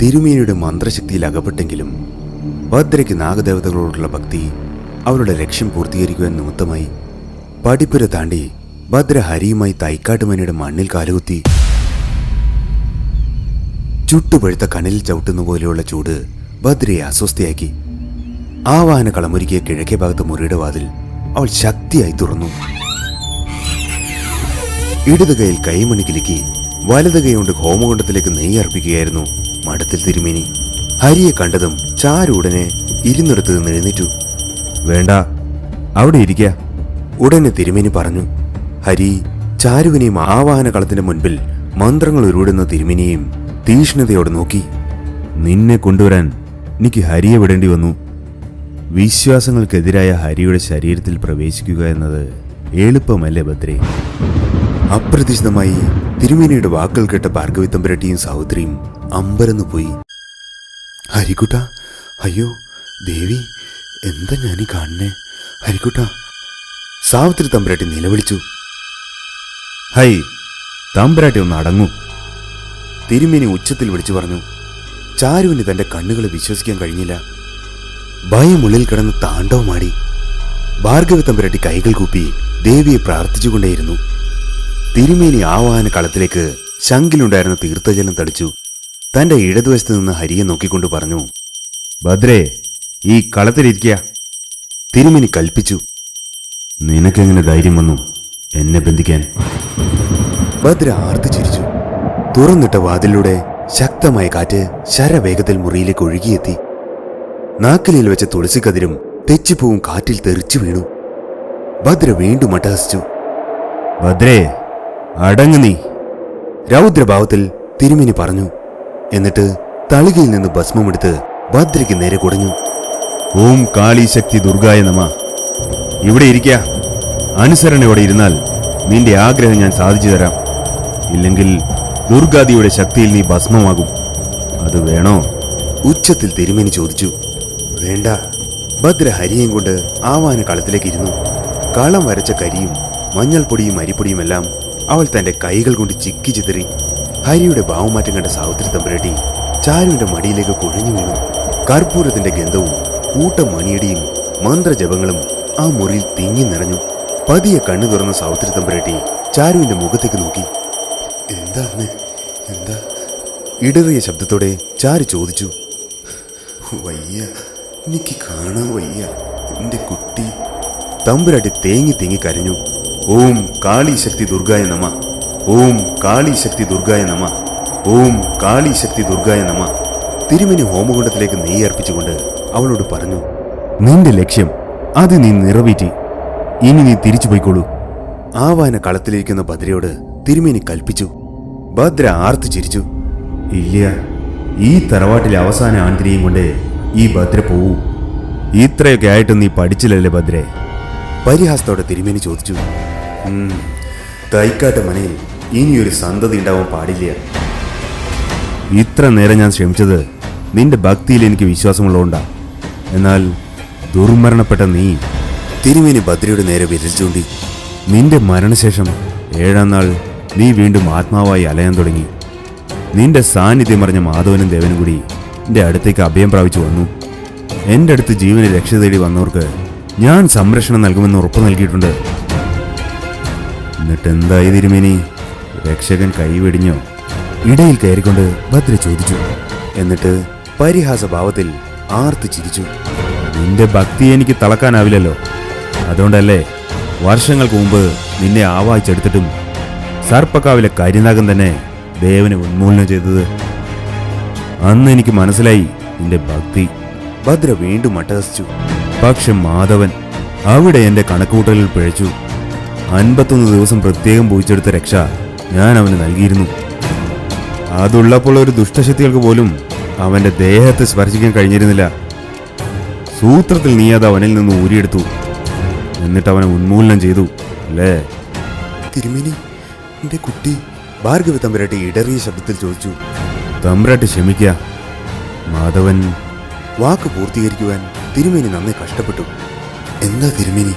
തിരുമേനിയുടെ മന്ത്രശക്തിയിൽ അകപ്പെട്ടെങ്കിലും ഭദ്രയ്ക്ക് നാഗദേവതകളോടുള്ള ഭക്തി അവരുടെ ലക്ഷ്യം പൂർത്തീകരിക്കുവാൻ നിമിത്തമായി പടിപ്പുര താണ്ടി ഭദ്ര ഹരിയുമായി തൈക്കാട്ടുമനയുടെ മണ്ണിൽ കാലുകുത്തി ചുട്ടുപഴുത്ത കണ്ണിൽ ചവിട്ടുന്ന പോലെയുള്ള ചൂട് ഭദ്രയെ അസ്വസ്ഥയാക്കി ആ വാഹന കളമൊരുക്കിയ കിഴക്കേ ഭാഗത്ത് മുറിയുടെ വാതിൽ അവൾ ശക്തിയായി തുറന്നു. ഇടത് കൈയിൽ കൈമണി കിലുക്കി വലത് കൈ കൊണ്ട് ഹോമകുണ്ടത്തിലേക്ക് നെയ്യ് അർപ്പിക്കുകയായിരുന്നു മഠത്തിൽ തിരുമേനി. ഹരിയെ കണ്ടതും ചാരുടനെ ഇരുന്നിടത്ത് നിന്ന് എഴുന്നേറ്റു. വേണ്ട അവിടെ ഇരിക്കുക ഉടനെ തിരുമേനി പറഞ്ഞു ഹരി ചാരുവിനെയും ആവാഹന കളത്തിന്റെ മുൻപിൽ മന്ത്രങ്ങൾ ഉരുവിടുന്ന തിരുമേനിയെയും തീഷ്ണതയോടെ നോക്കി. നിന്നെ കൊണ്ടുവരാൻ എനിക്ക് ഹരിയെ വിടേണ്ടി വന്നു. വിശ്വാസങ്ങൾക്കെതിരായ ഹരിയുടെ ശരീരത്തിൽ പ്രവേശിക്കുക എന്നത് എളുപ്പമല്ലേ ഭദ്രേ? അപ്രതീക്ഷിതമായി തിരുമേനിയുടെ വാക്കുകൾ കേട്ട ഭാർഗവി തമ്പുരട്ടിയും സഹോദരിയും അമ്പരന്നു പോയി. ഹരികുട്ട അയ്യോ ദേവി എന്താ ഞാനീ കാണുന്നേ? ഹരിക്കുട്ട സാവിത്രി തമ്പുരാട്ടി നിലവിളിച്ചു. ഹൈ തമ്പുരാട്ടി ഒന്ന് അടങ്ങൂ. തിരുമേനി ഉച്ചത്തിൽ വിളിച്ചു പറഞ്ഞു ചാരുവിന് തന്റെ കണ്ണുകളെ വിശ്വസിക്കാൻ കഴിഞ്ഞില്ല. ഭയം ഉള്ളിൽ കിടന്ന് താണ്ഡവമാടി ഭാർഗവ തമ്പുരാട്ടി കൈകൾ കൂപ്പി ദേവിയെ പ്രാർത്ഥിച്ചുകൊണ്ടേയിരുന്നു. തിരുമേനി ആവാഹന കളത്തിലേക്ക് ശങ്കിലുണ്ടായിരുന്ന തീർത്ഥജലം തടിച്ചു. തന്റെ ഇടതുവശത്ത് നിന്ന് ഹരിയെ നോക്കിക്കൊണ്ട് പറഞ്ഞു ഭദ്രേ ഈ കളത്തിലിരിക്കുക തിരുമേനി കൽപ്പിച്ചു നിനക്കെങ്ങനെ ധൈര്യം വന്നു എന്നെ ബന്ധിക്കാൻ? ഭദ്ര ആർത്തിച്ചിരിച്ചു. തുറന്നിട്ട വാതിലൂടെ ശക്തമായ കാറ്റ് ശരവേഗത്തിൽ മുറിയിലേക്ക് ഒഴുകിയെത്തി. നാക്കലിൽ വെച്ച തുളസിക്കതിരും തെച്ചിപ്പൂവും കാറ്റിൽ തെറിച്ചു വീണു. ഭദ്ര വീണ്ടും അട്ടഹസിച്ചു ഭദ്രേ അടങ്ങ് നീ. രൗദ്രഭാവത്തിൽ തിരുമിനി പറഞ്ഞു. എന്നിട്ട് തളികയിൽ നിന്ന് ഭസ്മമെടുത്ത് ഭദ്രയ്ക്ക് നേരെ കുടഞ്ഞു. ഓം കാളി ശക്തി ദുർഗായ നമ. ഇവിടെ ഇരിക്ക. അനുസരണയോടെ ഇരുന്നാൽ നിന്റെ ആഗ്രഹം ഞാൻ സാധിച്ചു തരാം. ഇല്ലെങ്കിൽ ദുർഗാദിയുടെ ശക്തിയിൽ നീ ഭസ്മമാകും. അത് വേണോ? ഉച്ചത്തിൽ തിരുമേനി ചോദിച്ചു. വേണ്ട. ഭദ്ര ഹരിയും കൊണ്ട് ആവാന കളത്തിലേക്ക് ഇരുന്നു. കളം വരച്ച കരിയും മഞ്ഞൾപ്പൊടിയും അരിപ്പൊടിയും എല്ലാം അവൾ തന്റെ കൈകൾ കൊണ്ട് ചിക്കി ചിതറി ഹരിയുടെ ഭാവമാറ്റം കണ്ട സാവിത്രി തമ്പുരട്ടി ചാരുവിന്റെ മടിയിലേക്ക് കുഴഞ്ഞു വീണു. കർപ്പൂരത്തിന്റെ ഗന്ധവും കൂട്ടം മണിയടിയും മന്ത്രജപങ്ങളും ആ മുറിയിൽ തിങ്ങി നിറഞ്ഞു. പതിയെ കണ്ണു തുറന്ന സാവിത്രി തമ്പുരട്ടി ചാരുവിന്റെ മുഖത്തേക്ക് നോക്കി. എന്താ അമ്മേ? എന്താ? ഇടറിയ ശബ്ദത്തോടെ ചാരു ചോദിച്ചു. വയ്യ എനിക്ക് കാണാൻ വയ്യ. എന്റെ കുട്ടി. തമ്പുരാട്ടി തേങ്ങി തേങ്ങി കരഞ്ഞു. ഓം കാളി ശക്തി ദുർഗായ നമ. ഓം കാളി ശക്തി ദുർഗായ നമ. ഓം കാളി ശക്തി ദുർഗായ നമ. തിരുമനി ഹോമകുണ്ടത്തിലേക്ക് നെയ്യ് അർപ്പിച്ചുകൊണ്ട് അവളോട് പറഞ്ഞു നിന്റെ ലക്ഷ്യം അത് നീ നിറവേറ്റി. ഇനി നീ തിരിച്ചു പോയിക്കോളൂ. ആവാന കളത്തിലിരിക്കുന്ന ഭദ്രയോട് തിരുമേനി കൽപ്പിച്ചു. ഭദ്ര ആർത്തു ചിരിച്ചു. ഇല്ല ഈ തറവാട്ടിലെ അവസാന ആന്തിരിയും കൊണ്ട് ഈ ഭദ്ര പോവൂ. ഇത്രയൊക്കെ ആയിട്ട് നീ പഠിച്ചില്ലല്ലേ ഭദ്രെ? പരിഹാസത്തോടെ തിരുമേനി ചോദിച്ചു "ഉം, തൈക്കാട്ട് മനയിൽ ഇനിയൊരു സന്തതി ഉണ്ടാവാൻ പാടില്ല. ഇത്ര നേരം ഞാൻ ശ്രമിച്ചത് നിന്റെ ഭക്തിയിൽ എനിക്ക് വിശ്വാസമുള്ളതുകൊണ്ടാ. എന്നാൽ ദുർമരണപ്പെട്ട നീ തിരുമേനി ഭദ്രയുടെ നേരെ വിരൽ നിന്റെ മരണശേഷം ഏഴാം നാൾ നീ വീണ്ടും ആത്മാവായി അലയാൻ തുടങ്ങി. നിന്റെ സാന്നിധ്യം അറിഞ്ഞ മാധവനും ദേവനും കൂടി എന്റെ അടുത്തേക്ക് അഭയം പ്രാപിച്ചു വന്നു. എന്റെ അടുത്ത് ജീവന് രക്ഷ തേടി വന്നവർക്ക് ഞാൻ സംരക്ഷണം നൽകുമെന്ന് ഉറപ്പ് നൽകിയിട്ടുണ്ട്. എന്നിട്ട് എന്തായി തിരുമേനി രക്ഷകൻ കൈവെടിഞ്ഞോ ഇടയിൽ കയറിക്കൊണ്ട് ഭദ്ര ചോദിച്ചു. എന്നിട്ട് പരിഹാസഭാവത്തിൽ ആർത്ത് ചിരിച്ചു. നിന്റെ ഭക്തി എനിക്ക് തളക്കാനാവില്ലല്ലോ. അതുകൊണ്ടല്ലേ വർഷങ്ങൾക്ക് മുമ്പ് നിന്നെ ആവാഹിച്ചെടുത്തിട്ടും സർപ്പക്കാവിലെ കരിനാഗം തന്നെ ദേവനെ ഉന്മൂലനം ചെയ്തത്. അന്ന് എനിക്ക് മനസ്സിലായി നിന്റെ ഭക്തി. ഭദ്ര വീണ്ടും അട്ടഹസിച്ചു. പക്ഷെ മാധവൻ അവിടെ എന്റെ കണക്കുകൂട്ടലിൽ പിഴച്ചു. അൻപത്തൊന്ന് ദിവസം പ്രത്യേകം പൂച്ചെടുത്ത രക്ഷ ഞാൻ അവന് നൽകിയിരുന്നു. അതുള്ളപ്പോൾ ഒരു ദുഷ്ടശക്തികൾക്ക് പോലും അവന്റെ ദേഹത്തെ സ്പർശിക്കാൻ കഴിഞ്ഞിരുന്നില്ല. സൂത്രത്തിൽ നീ അത് അവനിൽ നിന്ന് ഊരിയെടുത്തു. എന്നിട്ട് അവനെ ഉന്മൂലനം ചെയ്തു അല്ലേ? തിരുമേനി എന്റെ കുട്ടി ഭാർഗവ തമ്പുരാട്ടി ഇടറിയ ശബ്ദത്തിൽ ചോദിച്ചു. തമ്പുരാട്ടി ക്ഷമിക്ക. മാധവൻ വാക്ക് പൂർത്തീകരിക്കുവാൻ തിരുമേനി നന്നെ കഷ്ടപ്പെട്ടു. എന്താ തിരുമേനി?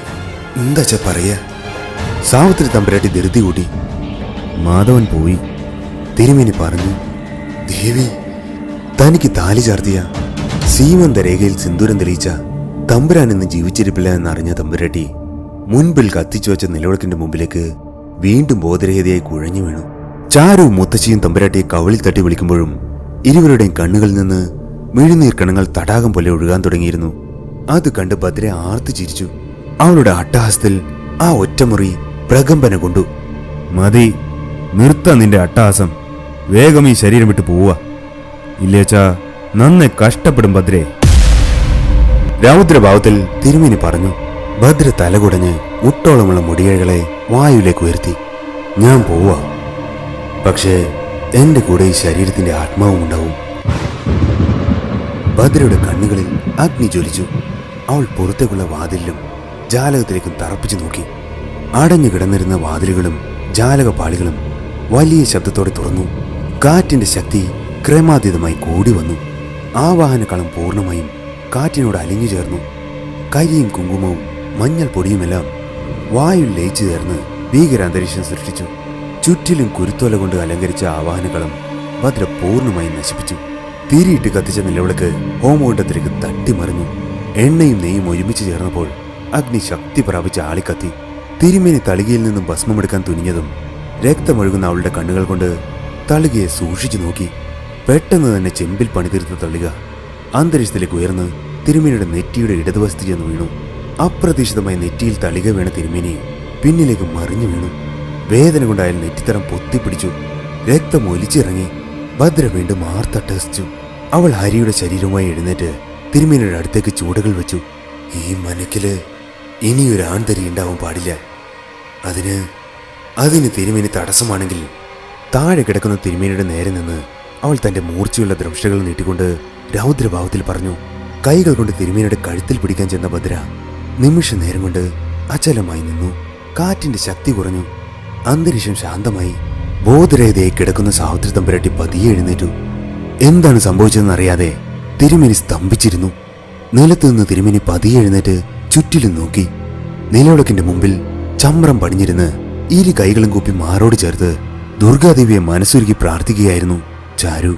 എന്താച്ചാ പറയാ സാവിത്രി തമ്പുരാട്ടി ധൃതി കൂട്ടി മാധവൻ പോയി തിരുമേനി പറഞ്ഞു ദേവി തനിക്ക് താലി ചാർത്തിയ സീമന്ത രേഖയിൽ സിന്ദൂരം തെളിയിച്ച തമ്പുരാൻ ഇന്ന് ജീവിച്ചിരിപ്പില്ല എന്നറിഞ്ഞ തമ്പുരാട്ടി മുൻപിൽ കത്തിച്ചു വെച്ച നിലവിളക്കിന്റെ മുമ്പിലേക്ക് വീണ്ടും ബോധരഹിതയായി കുഴഞ്ഞു വീണു. ചാരു മുത്തശ്ശിയും തമ്പുരാട്ടിയെ കവളിൽ തട്ടി വിളിക്കുമ്പോഴും ഇരുവരുടെയും കണ്ണുകളിൽ നിന്ന് മിഴുനീർ കണങ്ങൾ തടാകം പോലെ ഒഴുകാൻ തുടങ്ങിയിരുന്നു. അത് കണ്ട് ഭദ്ര ആർത്തു ചിരിച്ചു അവളുടെ അട്ടഹാസത്തിൽ ആ ഒറ്റമുറി പ്രകമ്പന കൊണ്ടു. മതി നിർത്ത നിന്റെ അട്ടാസം. വേഗം ഈ ശരീരം വിട്ട് പോവുക. ഇല്ലേച്ചാ നന്നെ കഷ്ടപ്പെടും ഭദ്രേ. രൗദ്രഭാവത്തിൽ തിരുമിനി പറഞ്ഞു ഭദ്ര തലകുടഞ്ഞ് മുട്ടോളമുള്ള മുടിയഴകളെ വായുവിലേക്ക് ഉയർത്തി ഞാൻ പോവാ. പക്ഷേ എന്റെ കൂടെ ഈ ശരീരത്തിന്റെ ആത്മാവും ഉണ്ടാവും. ഭദ്രയുടെ കണ്ണുകളിൽ അഗ്നി ജ്വലിച്ചു. അവൾ പുറത്തേക്കുള്ള വാതിലിലും ജാലകത്തിലേക്കും തറപ്പിച്ചു നോക്കി. അടഞ്ഞു കിടന്നിരുന്ന വാതിലുകളും ജാലകപാളികളും വലിയ ശബ്ദത്തോടെ തുറന്നു. കാറ്റിന്റെ ശക്തി ക്രമാതീതമായി കൂടി വന്നു. ആ വാഹനക്കളം പൂർണമായും കാറ്റിനോട് അലിഞ്ഞു ചേർന്നു. കരിയും കുങ്കുമവും മഞ്ഞൾ പൊടിയുമെല്ലാം വായു ലയിച്ചു ചേർന്ന് ഭീകരാന്തരീക്ഷം സൃഷ്ടിച്ചു. ചുറ്റിലും കുരുത്തോല കൊണ്ട് അലങ്കരിച്ച ആ വാഹനക്കളം ഭദ്ര പൂർണമായും നശിപ്പിച്ചു. തിരിയിട്ട് കത്തിച്ച നിലവിളക്ക് ഹോമകുണ്ടത്തിലേക്ക് തട്ടിമറിഞ്ഞു. എണ്ണയും നെയ്യും ഒരുമിച്ച് ചേർന്നപ്പോൾ അഗ്നി ശക്തി പ്രാപിച്ച ആളിക്കത്തി തിരുമേനി തളികയിൽ നിന്നും ഭസ്മമെടുക്കാൻ തുനിഞ്ഞതും രക്തമൊഴുകുന്ന അവളുടെ കണ്ണുകൾ കൊണ്ട് തളികയെ സൂക്ഷിച്ചു നോക്കി പെട്ടെന്ന് തന്നെ ചെമ്പിൽ പണിതീർത്ത തള്ളിക അന്തരീക്ഷത്തിലേക്ക് ഉയർന്ന് തിരുമേനിയുടെ നെറ്റിയുടെ ഇടതുവശത്ത് ചെന്ന് വീണു. അപ്രതീക്ഷിതമായി നെറ്റിയിൽ തളിക വീണ തിരുമേനി പിന്നിലേക്ക് മറിഞ്ഞു വീണു. വേദന കൊണ്ടായാലും നെറ്റിത്തരം പൊത്തിപ്പിടിച്ചു. രക്തം ഒലിച്ചിറങ്ങി. ഭദ്ര വീണ്ടും ആർത്തട്ടഹസിച്ചു. അവൾ ഹരിയുടെ ശരീരവുമായി എഴുന്നേറ്റ് തിരുമേനിയുടെ അടുത്തേക്ക് ചൂടുകൾ വെച്ചു. ഈ മനക്കിൽ ഇനിയൊരു ആൺതരി ഉണ്ടാവാൻ പാടില്ല. അതിന് അതിന് തിരുമേനി തടസ്സമാണെങ്കിൽ താഴെ കിടക്കുന്ന തിരുമേനിയുടെ നേരെ നിന്ന് അവൾ തന്റെ മൂർച്ചയുള്ള ദ്രംശകൾ നീട്ടിക്കൊണ്ട് രൗദ്രഭാവത്തിൽ പറഞ്ഞു കൈകൾ കൊണ്ട് തിരുമേനിയുടെ കഴുത്തിൽ പിടിക്കാൻ ചെന്ന ഭദ്ര നിമിഷ നേരം കൊണ്ട് അചലമായി നിന്നു. കാറ്റിന്റെ ശക്തി കുറഞ്ഞു. അന്തരീക്ഷം ശാന്തമായി. ബോധരഹിതയായി കിടക്കുന്ന സാവിത്രി തമ്പുരാട്ടി പതിയെ എഴുന്നേറ്റു. എന്താണ് സംഭവിച്ചതെന്നറിയാതെ തിരുമേനി സ്തംഭിച്ചിരുന്നു. നിലത്ത് നിന്ന് തിരുമേനി പതിയെ എഴുന്നേറ്റ് ചുറ്റിലും നോക്കി. നിലവിളക്കിന്റെ മുമ്പിൽ ചമ്രം പണിഞ്ഞിരുന്ന് ഇരു കൈകളും കൂപ്പി മാറോട് ചേർത്ത് ദുർഗാദേവിയെ മനസ്സൊരുക്കി പ്രാർത്ഥിക്കുകയായിരുന്നു ചാരു.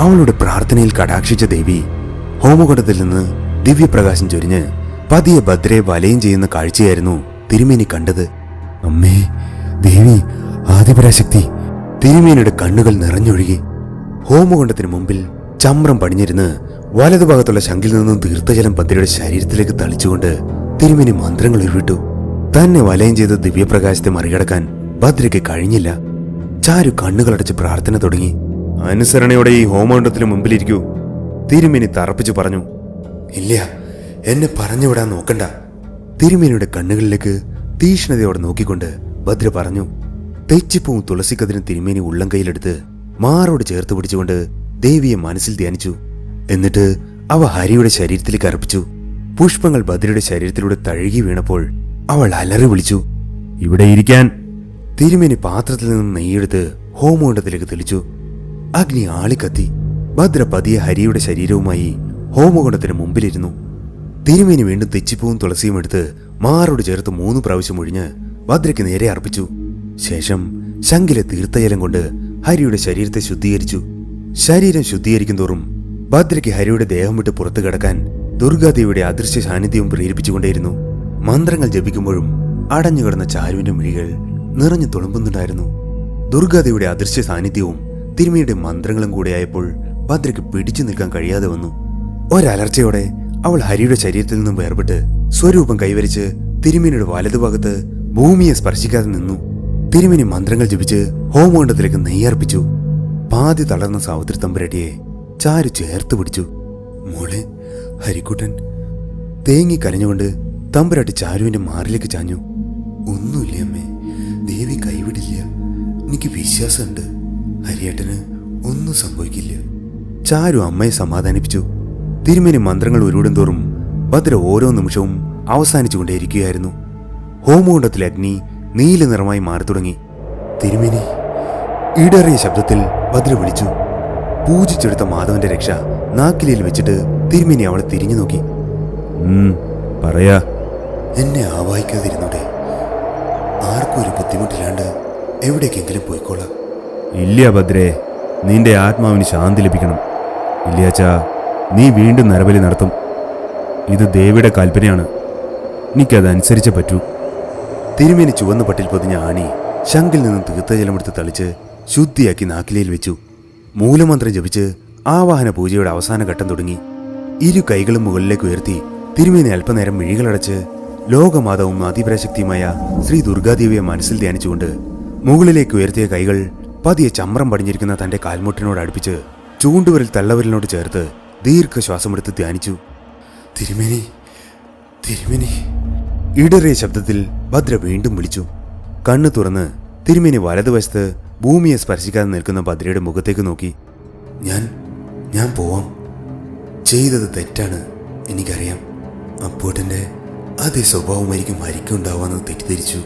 അവളുടെ പ്രാർത്ഥനയിൽ കടാക്ഷിച്ച ദേവി ഹോമകുടത്തിൽ നിന്ന് ദിവ്യപ്രകാശം ചൊരിഞ്ഞ് പതിയെ ഭദ്രയെ വലയം ചെയ്യുന്ന കാഴ്ചയായിരുന്നു തിരുമേനി കണ്ടത്. അമ്മേ ദേവി ആദിപരാശക്തി. തിരുമേനിയുടെ കണ്ണുകൾ നിറഞ്ഞൊഴുകി. ഹോമകുണ്ടത്തിന് മുമ്പിൽ ചമ്രം പണിഞ്ഞിരുന്ന് വലതുഭാഗത്തുള്ള ശങ്കിൽ നിന്നും തീർത്ഥജലം ഭദ്രയുടെ ശരീരത്തിലേക്ക് തളിച്ചുകൊണ്ട് തിരുമേനി മന്ത്രങ്ങൾ ഉരുവിട്ടു. തന്നെ വലയം ചെയ്ത ദിവ്യപ്രകാശത്തെ മറികടക്കാൻ ഭദ്രയ്ക്ക് കഴിഞ്ഞില്ല. ചാരു കണ്ണുകളടച്ച് പ്രാർത്ഥന തുടങ്ങി. അനുസരണയോടെ ഈ ഹോമകുണ്ടത്തിന് മുമ്പിലിരിക്കൂ. തിരുമേനി തറപ്പിച്ചു പറഞ്ഞു ഇല്ല എന്നെ പറഞ്ഞുവിടാൻ നോക്കണ്ട. തിരുമേനിയുടെ കണ്ണുകളിലേക്ക് തീഷ്ണതയോടെ നോക്കിക്കൊണ്ട് ഭദ്ര പറഞ്ഞു തെച്ചിപ്പൂവും തുളസിക്കതിനും തിരുമേനി ഉള്ളം കൈയിലെടുത്ത് മാറോട് ചേർത്ത് പിടിച്ചുകൊണ്ട് ദേവിയെ മനസ്സിൽ ധ്യാനിച്ചു. എന്നിട്ട് അവ ഹരിയുടെ ശരീരത്തിൽ അർപ്പിച്ചു പുഷ്പങ്ങൾ ബദ്രിയുടെ ശരീരത്തിലൂടെ തഴുകി വീണപ്പോൾ അവൾ അലറി വിളിച്ചു ഇവിടെ ഇരിക്കാൻ. തിരുമേനി പാത്രത്തിൽ നിന്ന് നെയ്യെടുത്ത് ഹോമകുണ്ടത്തിലേക്ക് തെളിച്ചു. അഗ്നി ആളിക്കത്തി. ഭദ്ര പതിയെ ഹരിയുടെ ശരീരവുമായി ഹോമകുണ്ടത്തിന് മുമ്പിലിരുന്നു. തിരുമേനി വീണ്ടും തെച്ചിപ്പൂവും തുളസിയും എടുത്ത് മാറോട് ചേർത്ത് മൂന്ന് പ്രാവശ്യം ഒഴിഞ്ഞ് ഭദ്രയ്ക്ക് നേരെ അർപ്പിച്ചു. ശേഷം ശങ്കിലെ തീർത്ഥജലം കൊണ്ട് ഹരിയുടെ ശരീരത്തെ ശുദ്ധീകരിച്ചു. ശരീരം ശുദ്ധീകരിക്കും തോറും ഭദ്രയ്ക്ക് ഹരിയുടെ ദേഹം വിട്ട് പുറത്തു കിടക്കാൻ ദുർഗാദേവിയുടെ അദൃശ്യ സാന്നിധ്യവും പ്രേരിപ്പിച്ചുകൊണ്ടേയിരുന്നു. മന്ത്രങ്ങൾ ജപിക്കുമ്പോഴും അടഞ്ഞുകിടന്ന ചാരുവിന്റെ മിഴികൾ നിറഞ്ഞു തുളുമ്പുന്നുണ്ടായിരുന്നു. ദുർഗാദേവിയുടെ അദൃശ്യ സാന്നിധ്യവും തിരുമിയുടെ മന്ത്രങ്ങളും കൂടെയായപ്പോൾ ഭദ്രയ്ക്ക് പിടിച്ചു നിൽക്കാൻ കഴിയാതെ വന്നു. ഒരലർച്ചയോടെ അവൾ ഹരിയുടെ ശരീരത്തിൽ നിന്നും വേർപെട്ട് സ്വരൂപം കൈവരിച്ച് തിരുമേനിയുടെ വലതുഭാഗത്ത് ഭൂമിയെ സ്പർശിക്കാതെ നിന്നു. തിരുമേനി മന്ത്രങ്ങൾ ജപിച്ച് ഹോമകുണ്ടത്തിലേക്ക് നെയ്യർപ്പിച്ചു. പാതി തളർന്ന സാവിത്രി തമ്പുരാട്ടിയെ ചാരു ചേർത്ത് പിടിച്ചു. മോളെ ഹരിക്കുട്ടൻ തേങ്ങി കരഞ്ഞുകൊണ്ട് തമ്പുരാട്ടി ചാരുവിന്റെ മാറിലേക്ക് ചാഞ്ഞു. ഒന്നുമില്ല അമ്മേ ദേവി കൈവിടില്ല. എനിക്ക് വിശ്വാസമുണ്ട്. ഹരിയേട്ടന് ഒന്നും സംഭവിക്കില്ല. ചാരു അമ്മയെ സമാധാനിപ്പിച്ചു. തിരുമേനി മന്ത്രങ്ങൾ ഉരുവിടും തോറും ഭദ്ര ഓരോ നിമിഷവും അവസാനിച്ചുകൊണ്ടേയിരിക്കുകയായിരുന്നു. ഹോമകുണ്ടത്തിലെ അഗ്നി നീല നിറമായി മാറി തുടങ്ങി തിരുമേനി ഈടേറിയ ശബ്ദത്തിൽ ഭദ്ര വിളിച്ചു. പൂജിച്ചെടുത്ത മാധവന്റെ രക്ഷ നാക്കിലയിൽ വെച്ചിട്ട് തിരുമേനി അവളെ തിരിഞ്ഞു നോക്കി. പറയാ. എന്നെ ആവാഹിക്കാതിരുന്നൂടെ. ആർക്കും ഒരു ബുദ്ധിമുട്ടില്ലാണ്ട് എവിടേക്കെങ്കിലും പോയിക്കോളാം. ഇല്ല ഭദ്രേ നിന്റെ ആത്മാവിന് ശാന്തി ലഭിക്കണം. ഇല്ലാച്ചാ നീ വീണ്ടും നരബലി നടത്തും. ഇത് ദേവിയുടെ കൽപ്പനയാണ്. എനിക്കതനുസരിച്ച് പറ്റൂ. തിരുമേനി ചുവന്ന പട്ടിൽ പൊതിഞ്ഞ ആണി ശങ്കിൽ നിന്നും തീർത്ഥജലമെടുത്ത് തളിച്ച് ശുദ്ധിയാക്കി നാക്കിലയിൽ വെച്ചു. മൂലമന്ത്രം ജപിച്ച് ആവാഹന പൂജയുടെ അവസാന ഘട്ടം തുടങ്ങി. ഇരു കൈകളും മുകളിലേക്ക് ഉയർത്തി തിരുമേനി അല്പനേരം മിഴികളടച്ച് ലോകമാതാവും അതിപരാശക്തിയുമായ ശ്രീ ദുർഗാദേവിയെ മനസ്സിൽ ധ്യാനിച്ചുകൊണ്ട് മുകളിലേക്ക് ഉയർത്തിയ കൈകൾ പതിയെ ചമ്രം പടിഞ്ഞിരിക്കുന്ന തന്റെ കാൽമുട്ടിനോട് അടുപ്പിച്ച് ചൂണ്ടുവരിൽ തള്ളവിരലിനോട് ചേർത്ത് ദീർഘശ്വാസമെടുത്ത് ധ്യാനിച്ചു. തിരുമേനി തിരുമേനി. ഇടറിയ ശബ്ദത്തിൽ ഭദ്ര വീണ്ടും വിളിച്ചു. കണ്ണു തുറന്ന് തിരുമേനി വലതുവശത്ത് ഭൂമിയെ സ്പർശിക്കാതെ നിൽക്കുന്ന ഭദ്രയുടെ മുഖത്തേക്ക് നോക്കി ഞാൻ ഞാൻ പോവാം. ചെയ്തത് തെറ്റാണ് എനിക്കറിയാം. അപ്പോട്ടന്റെ അതേ സ്വഭാവമായിരിക്കും ഹരിക്കുണ്ടാവാന്ന് തെറ്റിദ്ധരിച്ചു.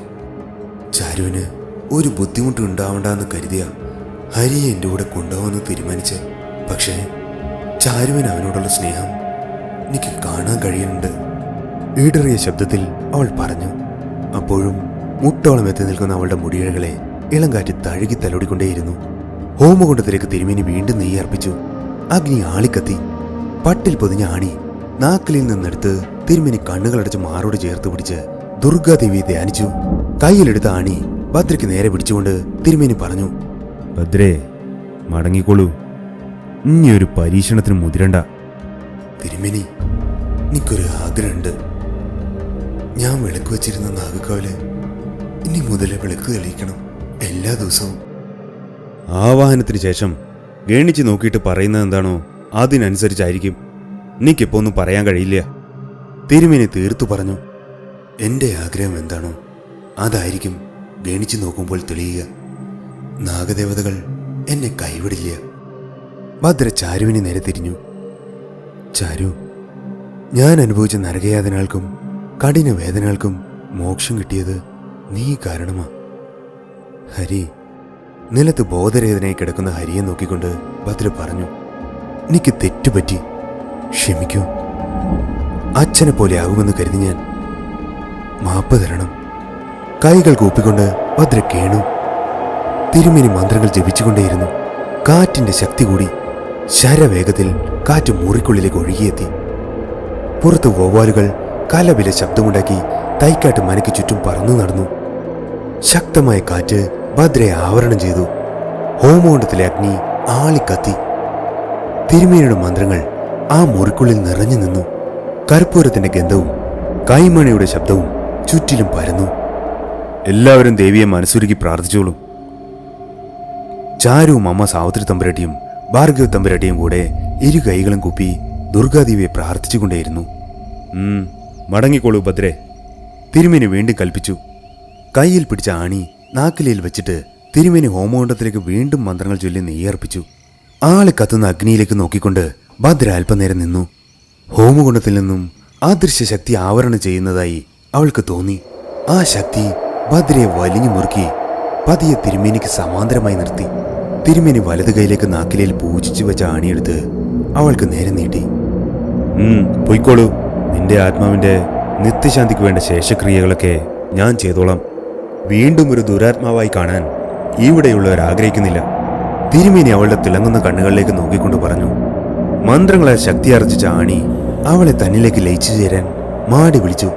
ചാരുവിന് ഒരു ബുദ്ധിമുട്ടും ഉണ്ടാവണ്ടെന്ന് കരുതിയ ഹരിയെ എന്റെ കൂടെ കൊണ്ടുപോകാമെന്ന് തീരുമാനിച്ച്. പക്ഷേ ചാരുവിന് അവനോടുള്ള സ്നേഹം എനിക്ക് കാണാൻ കഴിയുന്നുണ്ട്. ഈടറിയ ശബ്ദത്തിൽ അവൾ പറഞ്ഞു. അപ്പോഴും മുട്ടോളം എത്തി നിൽക്കുന്ന അവളുടെ മുടിയിഴകളെ ഇളം കാറ്റ് തഴുകി തലോടിക്കൊണ്ടേയിരുന്നു. ഹോമകുണ്ടത്തിലേക്ക് തിരുമേനി വീണ്ടും നെയ്യ് അർപ്പിച്ചു. അഗ്നി ആളിക്കത്തി. പട്ടിൽ പൊതിഞ്ഞ ആണി നാക്കിലിൽ നിന്നെടുത്ത് തിരുമേനി കണ്ണുകളടച്ച് മാറോട് ചേർത്ത് പിടിച്ച് ദുർഗാദേവിയെ ധ്യാനിച്ചു. കയ്യിലെടുത്ത ആണി ഭദ്രയ്ക്ക് നേരെ പിടിച്ചുകൊണ്ട് തിരുമേനി പറഞ്ഞു ഭദ്രേ മടങ്ങിക്കോളൂ. ഇനി ഒരു പരീക്ഷണത്തിന് മുതിരണ്ട. തിരുമേനി എനിക്കൊരു ആഗ്രഹമുണ്ട്. ഞാൻ വിളക്ക് വെച്ചിരുന്ന നാഗക്കാവിൽ ഇനി മുതലേ വിളക്ക് തെളിയിക്കണം. എല്ലാ ദിവസവും. ആവാഹനത്തിന് ശേഷം ഗണിച്ച് നോക്കിയിട്ട് പറയുന്നത് എന്താണോ അതിനനുസരിച്ചായിരിക്കും. എനിക്കിപ്പോ ഒന്നും പറയാൻ കഴിയില്ല. തിരുമേനി തീർത്തു പറഞ്ഞു എന്റെ ആഗ്രഹം എന്താണോ അതായിരിക്കും ഗണിച്ച് നോക്കുമ്പോൾ തെളിയുക. നാഗദേവതകൾ എന്നെ കൈവിടില്ല. ഭദ്ര ചാരുവിനെ നേരെ തിരിഞ്ഞു. ചാരു ഞാൻ അനുഭവിച്ച നരകയാതനകൾക്കും കഠിന വേദനകൾക്കും മോക്ഷം കിട്ടിയത് നീ കാരണമാ. ഹരി നിലത്ത് ബോധരേതനായി കിടക്കുന്ന ഹരിയെ നോക്കിക്കൊണ്ട് ഭദ്ര പറഞ്ഞു എനിക്ക് തെറ്റുപറ്റി. ക്ഷമിക്കൂ. അച്ഛനെ പോലെ ആകുമെന്ന് കരുതി ഞാൻ മാപ്പ് തരണം. കൈകൾ കൂപ്പിക്കൊണ്ട് ഭദ്ര കേണു. തിരുമേനി മന്ത്രങ്ങൾ ജപിച്ചുകൊണ്ടേയിരുന്നു. കാറ്റിന്റെ ശക്തി കൂടി ശരവേഗത്തിൽ കാറ്റ് മുറിക്കുള്ളിലേക്ക് ഒഴുകിയെത്തി. പുറത്ത് വവ്വാലുകൾ കലവിലെ ശബ്ദമുണ്ടാക്കി തൈക്കാട്ട് മനയ്ക്ക് ചുറ്റും പറന്നു നടന്നു. ശക്തമായ കാറ്റ് ഭദ്രയെ ആവരണം ചെയ്തു. ഹോമോണ്ടത്തിലെ അഗ്നി ആളിക്കത്തി. തിരുമേനിയുടെ മന്ത്രങ്ങൾ ആ മുറിക്കുള്ളിൽ നിറഞ്ഞു നിന്നു. കർപ്പൂരത്തിന്റെ ഗന്ധവും കൈമണിയുടെ ശബ്ദവും ചുറ്റിലും പരന്നു. എല്ലാവരും ദേവിയെ മനസ്സുരുക്കി പ്രാർത്ഥിച്ചോളൂ. ചാരുവും അമ്മ സാവിത്രി തമ്പുരട്ടിയും ഭാർഗവ തമ്പുരട്ടിയും കൂടെ ഇരു കൈകളും കുപ്പി ദുർഗാദേവിയെ പ്രാർത്ഥിച്ചുകൊണ്ടേയിരുന്നു. മടങ്ങിക്കോളൂ ഭദ്രേ. തിരുമേനി വീണ്ടും കൽപ്പിച്ചു. കയ്യിൽ പിടിച്ച ആണി നാക്കിലയിൽ വെച്ചിട്ട് തിരുമേനി ഹോമകുണ്ടത്തിലേക്ക് വീണ്ടും മന്ത്രങ്ങൾ ചൊല്ലി നെയ്യർപ്പിച്ചു. ആളെ കത്തുന്ന അഗ്നിയിലേക്ക് നോക്കിക്കൊണ്ട് ഭദ്ര അല്പനേരം നിന്നു. ഹോമകുണ്ടത്തിൽ നിന്നും അദൃശ്യ ശക്തി ആവരണം ചെയ്യുന്നതായി അവൾക്ക് തോന്നി. ആ ശക്തി ഭദ്രയെ വലിഞ്ഞു മുറുക്കി പതിയെ തിരുമേനിക്ക് സമാന്തരമായി നിർത്തി. തിരുമേനി വലത് കൈയിലേക്ക് നാക്കിലയിൽ പൂജിച്ചു വെച്ച ആണിയെടുത്ത് അവൾക്ക് നേരെ നീട്ടി. പൊയ്ക്കോളൂ. നിന്റെ ആത്മാവിന്റെ നിത്യശാന്തിക്ക് വേണ്ട ശേഷക്രിയകളൊക്കെ ഞാൻ ചെയ്തോളാം. വീണ്ടും ഒരു ദുരാത്മാവായി കാണാൻ ഇവിടെയുള്ളവർ ആഗ്രഹിക്കുന്നില്ല. തിരുമേനി അവളുടെ തിളങ്ങുന്ന കണ്ണുകളിലേക്ക് നോക്കിക്കൊണ്ട് പറഞ്ഞു മന്ത്രങ്ങളെ ശക്തിയാർജിച്ച ആണി അവളെ തന്നിലേക്ക് ലയിച്ചു ചേരാൻ മാടി വിളിച്ചു.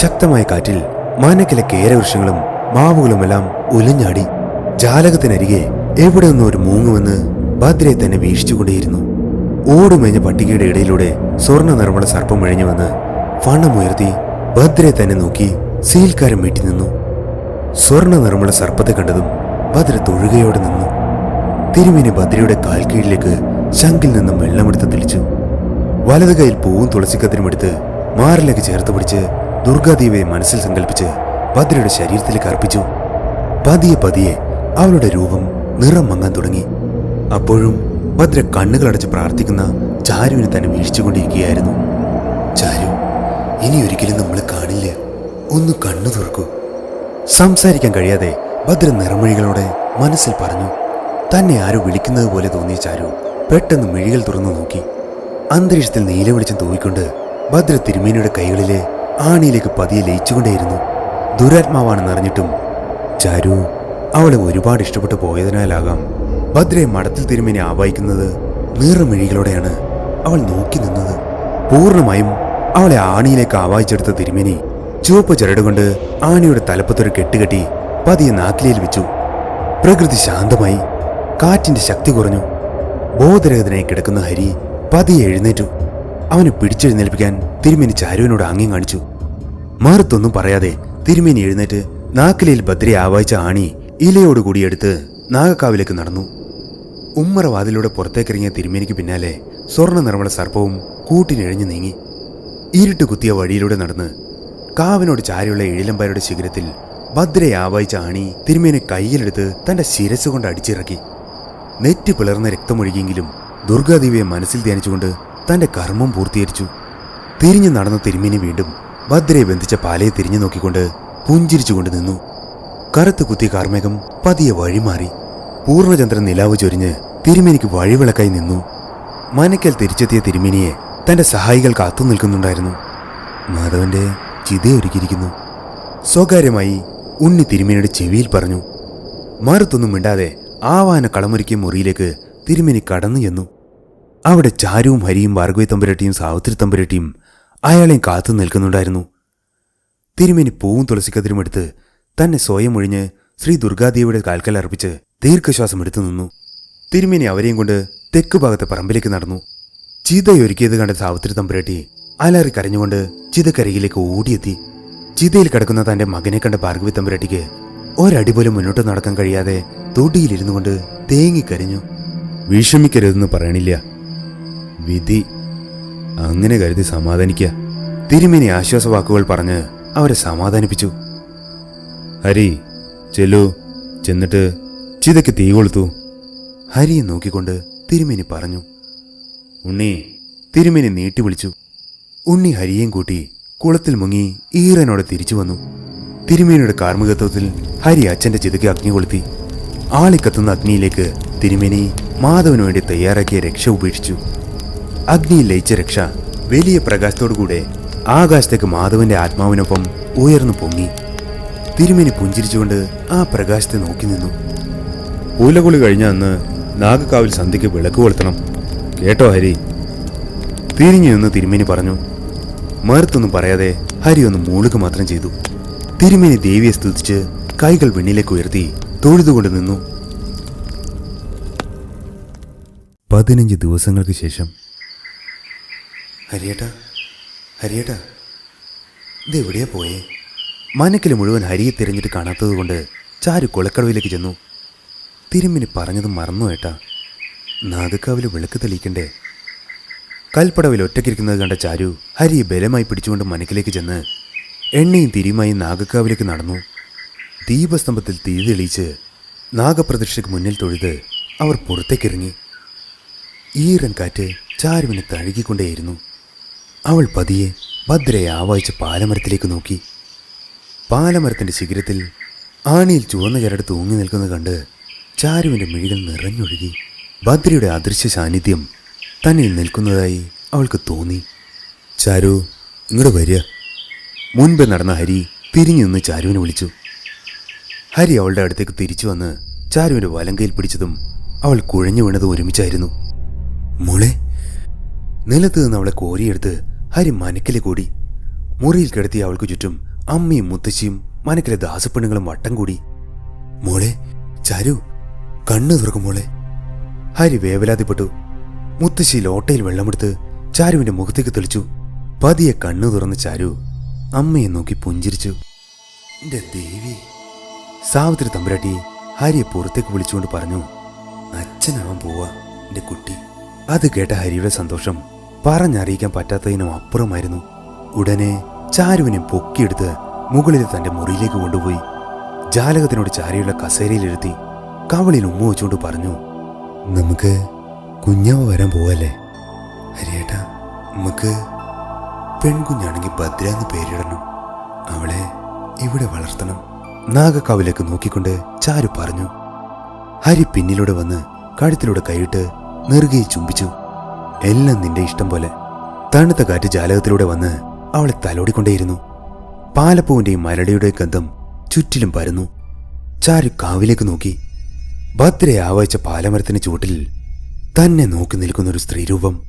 ശക്തമായ കാറ്റിൽ മാനക്കിലെ കേരവൃക്ഷങ്ങളും മാവുകളുമെല്ലാം ഉലഞ്ഞാടി ജാലകത്തിനരികെ എവിടെ നിന്നും ഒരു മൂങ്ങുമെന്ന് ഭദ്രയെ തന്നെ വീക്ഷിച്ചുകൊണ്ടേയിരുന്നു. ഓടുമേഞ്ഞ പട്ടികയുടെ ഇടയിലൂടെ സ്വർണ നിറമുള്ള സർപ്പം മുഴഞ്ഞു വന്ന് ഫണമുയർത്തി ഭദ്രയെ തന്നെ നോക്കി സീൽക്കാരൻ വീട്ടി നിന്നു. സ്വർണ നിറമുള്ള സർപ്പത്തെ കണ്ടതും ഭദ്ര തൊഴുകയോടെ നിന്നു. തിരുമേനി ഭദ്രയുടെ കാൽക്കീഴിലേക്ക് ശങ്കിൽ നിന്നും വെള്ളമെടുത്ത് തെളിച്ചു. വലത് കൈയിൽ പൂവും തുളസിക്കത്തിനും എടുത്ത് മാറിലേക്ക് ചേർത്ത് പിടിച്ച് ദുർഗാദേവിയെ മനസ്സിൽ സങ്കല്പിച്ച് ഭദ്രയുടെ ശരീരത്തിലേക്ക് അർപ്പിച്ചു. പതിയെ പതിയെ അവളുടെ രൂപം നിറം മങ്ങാൻ തുടങ്ങി. അപ്പോഴും ഭദ്ര കണ്ണുകളടച്ച് പ്രാർത്ഥിക്കുന്ന ചാരുവിനെ തന്നെ വീഴ്ചകൊണ്ടിരിക്കുകയായിരുന്നു. ചാരു ഇനി ഒരിക്കലും നമ്മൾ കാണില്ല. ഒന്ന് കണ്ണു തുറക്കൂ. സംസാരിക്കാൻ കഴിയാതെ ഭദ്ര നിറമൊഴികളോടെ മനസ്സിൽ പറഞ്ഞു തന്നെ ആരോ വിളിക്കുന്നത് പോലെ തോന്നിയ ചാരു പെട്ടെന്ന് മിഴികൾ തുറന്നു നോക്കി. അന്തരീക്ഷത്തിൽ നീല വെളിച്ചം തൂവിക്കൊണ്ട് ഭദ്ര തിരുമേനിയുടെ കൈകളിലെ ആണിയിലേക്ക് പതിയെ ലയിച്ചുകൊണ്ടേയിരുന്നു. ദുരാത്മാവാണെന്നറിഞ്ഞിട്ടും ചാരു അവളെ ഒരുപാട് ഇഷ്ടപ്പെട്ടു പോയതിനാലാകാം ഭദ്രയെ മടത്തിൽ തിരുമേനി ആവാഹിക്കുന്നത് നീറമിഴികളോടെയാണ് അവൾ നോക്കി നിന്നത്. പൂർണമായും അവളെ ആണിയിലേക്ക് ആവാഹിച്ചെടുത്ത തിരുമേനി ചുവപ്പ് ചരടുകൊണ്ട് ആനയുടെ തലപ്പത്തൊരു കെട്ടുകെട്ടി പതിയെ നാക്കിലേൽ വെച്ചു. പ്രകൃതി ശാന്തമായി. കാറ്റിന്റെ ശക്തി കുറഞ്ഞു. ബോധരഹിതനായി കിടക്കുന്ന ഹരി പതിയെ എഴുന്നേറ്റു. അവനെ പിടിച്ചെഴുന്നേൽപ്പിക്കാൻ തിരുമേനി ചാരുവിനോട് ആംഗ്യം കാണിച്ചു. മറുത്തൊന്നും പറയാതെ തിരുമേനി എഴുന്നേറ്റ് നാക്കിലയിൽ ഭദ്രയെ ആവായിച്ച ആണി ഇലയോടുകൂടി എടുത്ത് നാഗക്കാവിലേക്ക് നടന്നു. ഉമ്മറവാതിലൂടെ പുറത്തേക്കിറങ്ങിയ തിരുമേനിക്ക് പിന്നാലെ സ്വർണ നിറമുള്ള സർപ്പവും കൂട്ടിനെഴിഞ്ഞു നീങ്ങി. ഇരുട്ട് കുത്തിയ വഴിയിലൂടെ നടന്ന് കാവിനോട് ചാരിയുള്ള എഴിലമ്പാരുടെ ശിഖരത്തിൽ ഭദ്രയെ ആവായിച്ച ആണി തിരുമേനെ കയ്യിലെടുത്ത് തന്റെ ശിരസ് കൊണ്ട് അടിച്ചിറക്കി. നെറ്റി പിളർന്ന രക്തമൊഴുകിയെങ്കിലും ദുർഗാദേവിയെ മനസ്സിൽ ധ്യാനിച്ചുകൊണ്ട് തന്റെ കർമ്മം പൂർത്തീകരിച്ചു. തിരിഞ്ഞു നടന്ന തിരുമേനി വീണ്ടും ഭദ്രയെ ബന്ധിച്ച പാലയെ തിരിഞ്ഞു നോക്കിക്കൊണ്ട് പുഞ്ചിരിച്ചുകൊണ്ട് നിന്നു. കറുത്ത് കുത്തിയ കാർമേഘം പതിയെ വഴിമാറി. പൂർണചന്ദ്രൻ നിലാവ് ചൊരിഞ്ഞ് തിരുമേനിക്ക് വഴിവിളക്കായി നിന്നു. മനക്കൽ തിരിച്ചെത്തിയ തിരുമേനിയെ തന്റെ സഹായികൾ കാത്തു നിൽക്കുന്നുണ്ടായിരുന്നു മാധവന്റെ ചിതയൊരുക്കിയിരിക്കുന്നു. സ്വകാര്യമായി ഉണ്ണി തിരുമേനിയുടെ ചെവിയിൽ പറഞ്ഞു മറുത്തൊന്നും മിണ്ടാതെ ആവാന കളമൊരുക്കിയ മുറിയിലേക്ക് തിരുമേനി കടന്നു ചെന്നു. അവിടെ ചാരുവും ഹരിയും ഭാർഗവി തമ്പുരട്ടിയും സാവിത്രി തമ്പുരട്ടിയും അയാളെയും കാത്തു നിൽക്കുന്നുണ്ടായിരുന്നു. തിരുമേനി പൂവും തുളസിക്കതിരും എടുത്ത് തന്നെ സ്വയം ഒഴിഞ്ഞ് ശ്രീ ദുർഗാദേവിയുടെ കാൽക്കൽ അർപ്പിച്ച് ദീർഘശ്വാസം എടുത്തു നിന്നു. തിരുമേനി അവരെയും കൊണ്ട് തെക്ക് ഭാഗത്തെ പറമ്പിലേക്ക് നടന്നു. ചീതയൊരുക്കിയത് കണ്ട സാവിത്രി തമ്പുരട്ടി അലറി കരഞ്ഞുകൊണ്ട് ചിതക്കരയിലേക്ക് ഓടിയെത്തി. ചിതയിൽ കിടക്കുന്ന തന്റെ മകനെ കണ്ട ഭാർഗവി തമ്പുരട്ടിക്ക് ഒരടി പോലും മുന്നോട്ട് നടക്കാൻ കഴിയാതെ തൊടിയിലിരുന്നു കൊണ്ട് തേങ്ങിക്കരഞ്ഞു വിഷമിക്കരുതെന്ന് പറയണില്ല. വിധി അങ്ങനെ കരുതി സമാധാനിക്കുക തിരുമേനി ആശ്വാസവാക്കുകൾ പറഞ്ഞ് അവരെ സമാധാനിപ്പിച്ചു. ഹരി ചെല്ലു ചെന്നിട്ട് ചിതയ്ക്ക് തീ കൊളുത്തു. ഹരിയെ നോക്കിക്കൊണ്ട് തിരുമേനി പറഞ്ഞു. ഉണ്ണി തിരുമേനി നീട്ടി വിളിച്ചു. ഉണ്ണി ഹരിയേയും കൂട്ടി കുളത്തിൽ മുങ്ങി ഈറനോടെ തിരിച്ചു വന്നു. തിരുമേനിയുടെ കാർമ്മികത്വത്തിൽ ഹരി അച്ഛന്റെ ചിതയ്ക്ക് അഗ്നി കൊളുത്തി. ആളിക്കത്തുന്ന അഗ്നിയിലേക്ക് തിരുമേനി മാധവന് വേണ്ടി തയ്യാറാക്കിയ രക്ഷ ഉപേക്ഷിച്ചു. അഗ്നിയിൽ ലയിച്ച രക്ഷ വലിയ പ്രകാശത്തോടുകൂടെ ആകാശത്തേക്ക് മാധവന്റെ ആത്മാവിനൊപ്പം ഉയർന്നു പൊങ്ങി. തിരുമേനി പുഞ്ചിരിച്ചുകൊണ്ട് ആ പ്രകാശത്തെ നോക്കി നിന്നു. പൂലകുളി കഴിഞ്ഞ അന്ന് നാഗക്കാവിൽ സന്ധ്യയ്ക്ക് വിളക്ക് കൊളുത്തണം. കേട്ടോ ഹരി? തിരിഞ്ഞു നിന്ന് തിരുമേനി പറഞ്ഞു മറുത്തൊന്നും പറയാതെ ഹരി ഒന്ന് മൂളുക മാത്രം ചെയ്തു. തിരുമേനി ദേവിയെ സ്തുതിച്ച് കൈകൾ വെണ്ണിലേക്ക് ഉയർത്തി തൊഴുതുകൊണ്ട് നിന്നു. പതിനഞ്ച് ദിവസങ്ങൾക്ക് ശേഷം. ഹരിയേട്ടാ ഹരിയേട്ടാ ഇതെവിടെയാ പോയേ? മനക്കിൽ മുഴുവൻ ഹരിയെ തിരഞ്ഞിട്ട് കാണാത്തത് കൊണ്ട് ചാരു കുളക്കടവിലേക്ക് ചെന്നു. തിരുമ്മിനി പറഞ്ഞത് മറന്നു ഏട്ടാ. നാഗക്കാവിൽ വിളക്ക് തെളിയിക്കണ്ടേ? കൽപ്പടവിൽ ഒറ്റയ്ക്കിരിക്കുന്നത് കണ്ട ചാരു ഹരിയെ ബലമായി പിടിച്ചുകൊണ്ട് മനക്കിലേക്ക് ചെന്ന് എണ്ണയും തിരിയുമായി നാഗക്കാവിലേക്ക് നടന്നു. ദീപസ്തംഭത്തിൽ തീ തെളിയിച്ച് നാഗപ്രതിഷ്ഠയ്ക്ക് മുന്നിൽ തൊഴുത് അവർ പുറത്തേക്കിറങ്ങി. ഈറൻ കാറ്റ് ചാരുവിനെ തഴുകിക്കൊണ്ടേയിരുന്നു. അവൾ പതിയെ ഭദ്രയെ ആവായിച്ച് പാലമരത്തിലേക്ക് നോക്കി. പാലമരത്തിന്റെ ശിഖരത്തിൽ ആണിയിൽ ചുവന്ന ചരട് തൂങ്ങി നിൽക്കുന്നത് കണ്ട് ചാരുവിന്റെ മിഴികൾ നിറഞ്ഞൊഴുകി. ഭദ്രയുടെ അദൃശ്യ സാന്നിധ്യം തന്നിൽ നിൽക്കുന്നതായി അവൾക്ക് തോന്നി. ചാരു ഇങ്ങോട്ട് വരിക. മുൻപ് നടന്ന ഹരി തിരിഞ്ഞു നിന്ന് ചാരുവിനെ വിളിച്ചു. ഹരി അവളുടെ അടുത്തേക്ക് തിരിച്ചു വന്ന് ചാരുവിന്റെ വലങ്കയിൽ പിടിച്ചതും അവൾ കുഴഞ്ഞു വീണതും ഒരുമിച്ചായിരുന്നു. മോളെ നിലത്ത് നിന്ന് അവളെ കോരിയെടുത്ത് ഹരി മനക്കിലെ കൂടി. മുറിയിൽ കിടത്തിയ അവൾക്ക് ചുറ്റും അമ്മയും മുത്തശ്ശിയും മനക്കിലെ ദാസപ്പെണ്ണുങ്ങളും വട്ടം കൂടി. മോളെ ചാരു കണ്ണു തുറക്കും മോളെ. ഹരി വേവലാതിപ്പെട്ടു. മുത്തശ്ശി ലോട്ടയിൽ വെള്ളമെടുത്ത് ചാരുവിന്റെ മുഖത്തേക്ക് തെളിച്ചു. പതിയെ കണ്ണു തുറന്ന് ചാരു അമ്മയെ നോക്കി പുഞ്ചിരിച്ചു. എന്റെ ദേവി സാവിത്രി തമ്പുരാട്ടി ഹരിയെ പുറത്തേക്ക് വിളിച്ചുകൊണ്ട് പറഞ്ഞു അച്ഛനാവാൻ പോവാ എന്റെ കുട്ടി. അത് കേട്ട ഹരിയുടെ സന്തോഷം പറഞ്ഞറിയിക്കാൻ പറ്റാത്തതിനും അപ്പുറമായിരുന്നു. ഉടനെ ചാരുവിനെ പൊക്കിയെടുത്ത് മുകളിൽ തന്റെ മുറിയിലേക്ക് കൊണ്ടുപോയി. ജാലകത്തിനോട് ചാരിയുള്ള കസേരയിലിരുത്തി കവളിൽ ഉമ്മ വെച്ചുകൊണ്ട് പറഞ്ഞു നമുക്ക് കുഞ്ഞാവ വരാൻ പോവല്ലേ? ഹരിയേട്ടാ നമുക്ക് പെൺകുഞ്ഞാണെങ്കിൽ ഭദ്ര എന്ന് പേരിടണം. അവളെ ഇവിടെ വളർത്തണം. നാഗക്കാവിലേക്ക് നോക്കിക്കൊണ്ട് ചാരു പറഞ്ഞു. ഹരി പിന്നിലൂടെ വന്ന് കഴുത്തിലൂടെ കൈയിട്ട് നെറുകയെ ചുംബിച്ചു. എല്ലാം നിന്റെ ഇഷ്ടം പോലെ. തണുത്ത കാറ്റ് ജാലകത്തിലൂടെ വന്ന് അവളെ തലോടിക്കൊണ്ടേയിരുന്നു. പാലപ്പൂവിന്റെയും മരടിയുടെയും ഗന്ധം ചുറ്റിലും പരന്നു. ചാരു കാവിലേക്ക് നോക്കി. ഭദ്രയെ ആവായിച്ച പാലമരത്തിന് ചുവട്ടിൽ തന്നെ നോക്കി നിൽക്കുന്ന ഒരു സ്ത്രീരൂപം.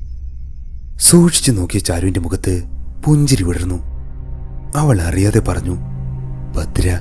സൂക്ഷിച്ചു നോക്കിയ ചാരുവിന്റെ മുഖത്ത് പുഞ്ചിരി വിടർന്നു. അവൾ അറിയാതെ പറഞ്ഞു ഭദ്ര